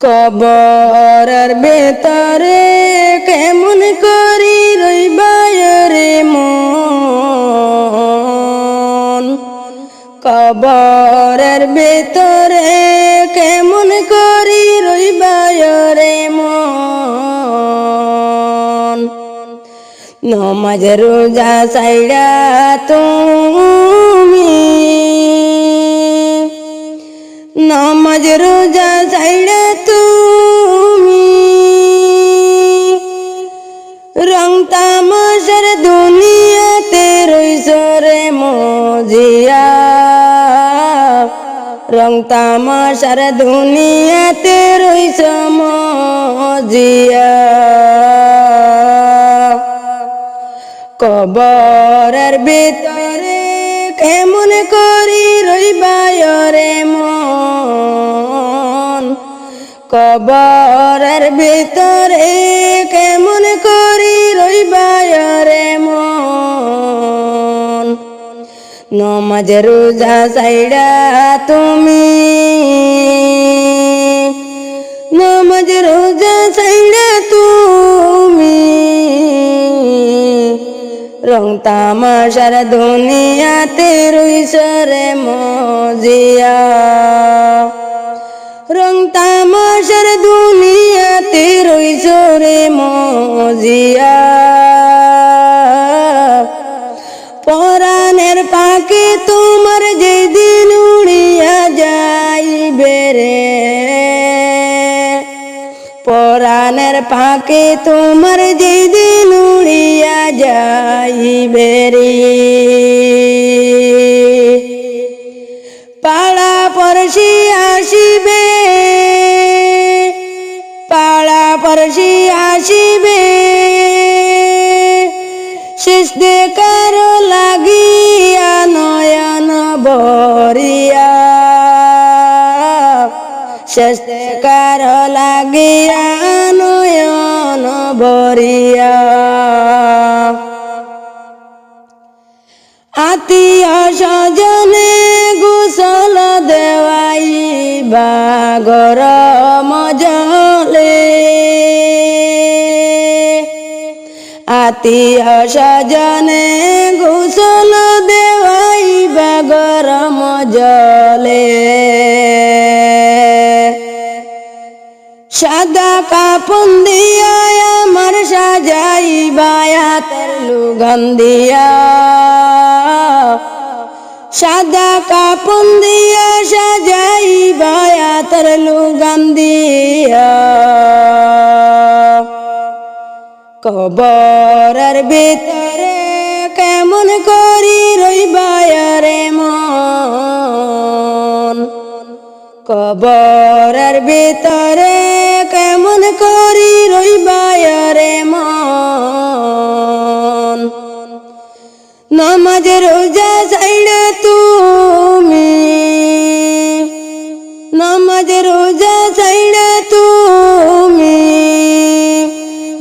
কবরের ভেতরে কেমন করি রইবায় রে মন? কবরের ভেতরে কেমন করি রইবায় রে মন? নমাজ রোজা সাইডা তুমি নামাজ রোজা সাইডা তুমি। রং তামাশার দুনিয়াতে রইছ রে মজিয়া। রং তামাশার দুনিয়াতে রইছ মজিয়া। কবরের ভিতরে কেমন কবরের ভিতরে কেমন করি রইবায় রে মন? নমাজ, রোজা সাইডা তুমি? নমাজ, রোজা সাইডা তুমি? রং তামাশার দুনিয়াতে রইছ রে মজিয়া। রং তামাশার দুনিয়াতে রইছ রে মজিয়া। পরাণের পাকে তোমার যেদিন উড়িয়া যাইবে রে। পরাণের পাকে তোমার যেদিন উড়িয়া যাইবে রে। পাড়া পড়শি আসিবে পড়শি আসিবে। শেষ দেখার লাগিয়া নয়ন বরিয়া শেষ দেখার লাগিয়া নয়ন বরিয়া আত্মীয় স্বজনে গুসল দেওয়াই বাগর মজলে আত্মীয় স্বজনে গুসল দেওয়াই বাগর মজলে। সাদা কাপন দিয়া আমার সাজাই বায়াতের লুগান সাদা কাপন দিয়া সাজাই বায়াতের লুগান দিয়া। কবরের ভিতরে কেমন করি রইবায়ারে মন? কবরার ভিতরে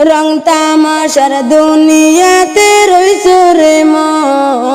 রং তামাশার দুনিয়াতে রইছ রে মন